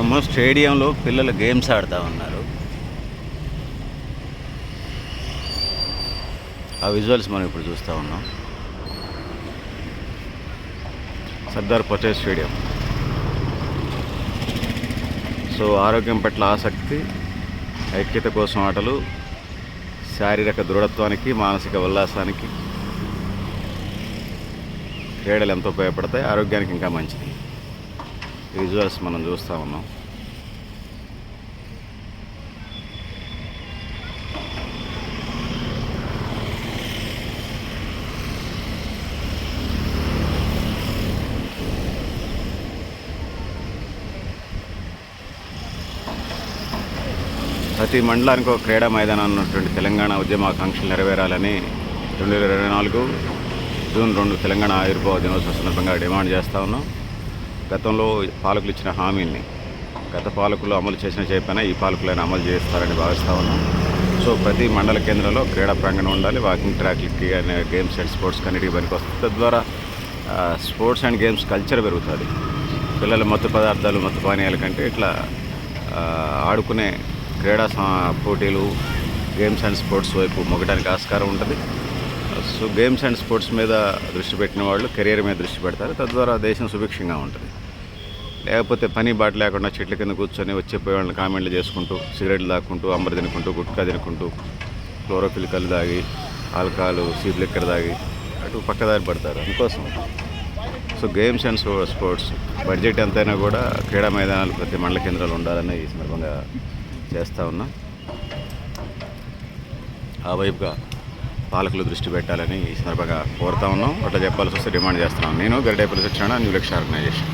కార్యక్రమం స్టేడియంలో పిల్లలు గేమ్స్ ఆడుతూ ఉన్నారు. ఆ విజువల్స్ మనం ఇప్పుడు చూస్తూ ఉన్నాం. సర్దార్ పటేల్ స్టేడియం. సో ఆరోగ్యం పట్ల ఆసక్తి ఐక్యత కోసం ఆటలు శారీరక దృఢత్వానికి మానసిక ఉల్లాసానికి క్రీడలు ఎంతో ఉపయోగపడతాయి. ఆరోగ్యానికి ఇంకా మంచిది. విజువల్స్ మనం చూస్తూ ఉన్నాం. ప్రతి మండలానికి ఒక క్రీడా మైదానం ఉన్నటువంటి తెలంగాణ ఉద్యమాకాంక్షలు నెరవేరాలని రెండు వేల ఇరవై నాలుగు జూన్ రెండు తెలంగాణ ఆవిర్భావ దినోత్సవ సందర్భంగా డిమాండ్ చేస్తూ ఉన్నాం. గతంలో పాలకులు ఇచ్చిన హామీల్ని గత పాలకులు అమలు చేసిన చెప్పినా ఈ పాలకులైనా అమలు చేస్తారని భావిస్తూ ఉన్నాం. సో ప్రతి మండల కేంద్రంలో క్రీడా ప్రాంగణం ఉండాలి వాకింగ్ ట్రాక్లకి అనే గేమ్స్ అండ్ స్పోర్ట్స్ కన్నిటికి పనికి వస్తుంది తద్వారా స్పోర్ట్స్ అండ్ గేమ్స్ కల్చర్ పెరుగుతుంది. పిల్లల మత్తు పదార్థాలు మత్తు పానీయాల కంటే ఇట్లా ఆడుకునే క్రీడా పోటీలు గేమ్స్ అండ్ స్పోర్ట్స్ వైపు మొగ్గడానికి ఆస్కారం ఉంటుంది. సో గేమ్స్ అండ్ స్పోర్ట్స్ మీద దృష్టి పెట్టిన వాళ్ళు కెరీర్ మీద దృష్టి పెడతారు. తద్వారా దేశం సుభిక్షంగా ఉంటుంది. లేకపోతే పని బాట లేకుండా చెట్ల కింద కూర్చొని వచ్చేపోయే వాళ్ళని కామెంట్లు చేసుకుంటూ సిగరెట్లు తాక్కుంటూ అంబర్ తినుకుంటూ గుట్కా తినుకుంటూ క్లోరోఫిల్ కళ్ళు తాగి ఆల్కహాల్ సీప్ లెక్కర్ తాగి అటు పక్కదారి పడతారు. అందుకోసం. So games and sports budget ఎంతైనా కూడా క్రీడా మైదానాలు ప్రతి మండల కేంద్రాలు ఉండాలని ఈ సందర్భంగా చేస్తూ ఉన్నాం. ఆ వైపుగా పాలకులు దృష్టి పెట్టాలని ఈ సందర్భంగా కోరుతా ఉన్నాం. అట్లా చెప్పాల్సి వస్తే డిమాండ్ చేస్తున్నాం. నేను గరిడేపల్లి శిక్షణ న్యూ లక్ష్య ఆర్గనైజేషన్